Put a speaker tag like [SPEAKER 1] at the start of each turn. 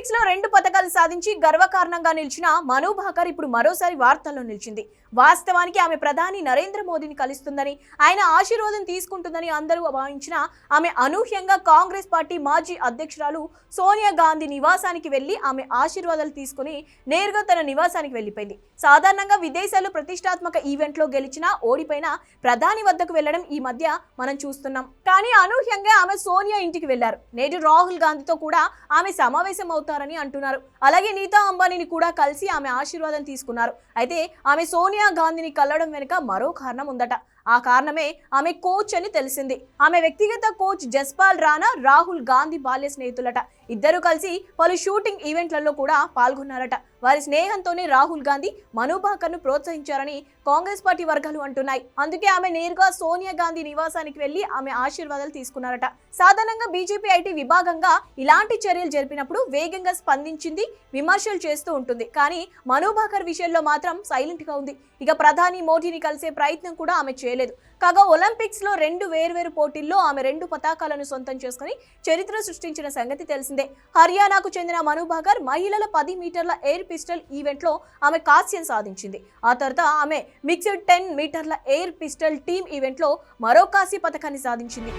[SPEAKER 1] ఒలింపిక్స్లో రెండు పథకాలు సాధించి గర్వకారణంగా నిలిచిన మను భాకర్ ఇప్పుడు మరోసారి వార్తల్లో నిలిచింది. వాస్తవానికి ఆమె ప్రధాని నరేంద్ర మోదీని కలుస్తుందని ఆయన ఆశీర్వాదం తీసుకుంటుందని అందరూ భావించిన ఆమె అనూహ్యంగా కాంగ్రెస్ పార్టీ మాజీ అధ్యక్షురాలు సోనియా గాంధీ నివాసానికి వెళ్ళి ఆమె ఆశీర్వాదాలు తీసుకుని నేరుగా తన నివాసానికి వెళ్ళిపోయింది సాధారణంగా విదేశాల్లో ప్రతిష్టాత్మక ఈవెంట్లో గెలిచిన ఓడిపోయిన ప్రధాని వద్దకు వెళ్ళడం ఈ మధ్య మనం చూస్తున్నాం. కానీ అనూహ్యంగా ఆమె సోనియా ఇంటికి వెళ్ళారు నేడు రాహుల్ గాంధీతో కూడా ఆమె సమావేశం అవుతారని అంటున్నారు. అలాగే నీతా అంబానీని కూడా కలిసి ఆమె ఆశీర్వాదం తీసుకున్నారు. అయితే ఆమె సోనియా గాంధీని కలవడం వెనుక మరో కారణం ఉందట. ఆ కారణమే ఆమె కోచ్ అని తెలిసింది. ఆమె వ్యక్తిగత కోచ్ జస్పాల్ రాణా రాహుల్ గాంధీ బాల్య స్నేహితులట. ఇద్దరు కలిసి పలు షూటింగ్ ఈవెంట్లలో కూడా పాల్గొన్నారట. వారి స్నేహంతోనే రాహుల్ గాంధీ మనుభాకర్ను ప్రోత్సహించారని కాంగ్రెస్ పార్టీ వర్గాలు అంటున్నాయి. అందుకే ఆమె నేరుగా సోనియా గాంధీ నివాసానికి వెళ్ళి ఆమె ఆశీర్వాదాలు తీసుకున్నారట. సాధారణంగా బీజేపీ ఐటీ విభాగంగా ఇలాంటి చర్యలు జరిపినప్పుడు వేగంగా స్పందించింది విమర్శలు చేస్తూ ఉంటుంది. కానీ మనుభాకర్ విషయంలో మాత్రం సైలెంట్గా ఉంది. ఇక ప్రధాని మోడీని కలిసే ప్రయత్నం కూడా ఆమె చేయలేదు. కాగా ఒలింపిక్స్లో రెండు వేర్వేరు పోటీల్లో ఆమె రెండు పతాకాలను సొంతం చేసుకుని చరిత్ర సృష్టించిన సంగతి తెలిసిందే. హర్యానాకు చెందిన మనుభాకర్ మహిళల పది మీటర్ల ఎయిర్ పిస్టల్ ఈవెంట్లో ఆమె కాస్యం సాధించింది. ఆ తర్వాత ఆమె మిక్స్డ్ టెన్ మీటర్ల ఎయిర్ పిస్టల్ టీమ్ ఈవెంట్లో మరో కాశీ పథకాన్ని సాధించింది.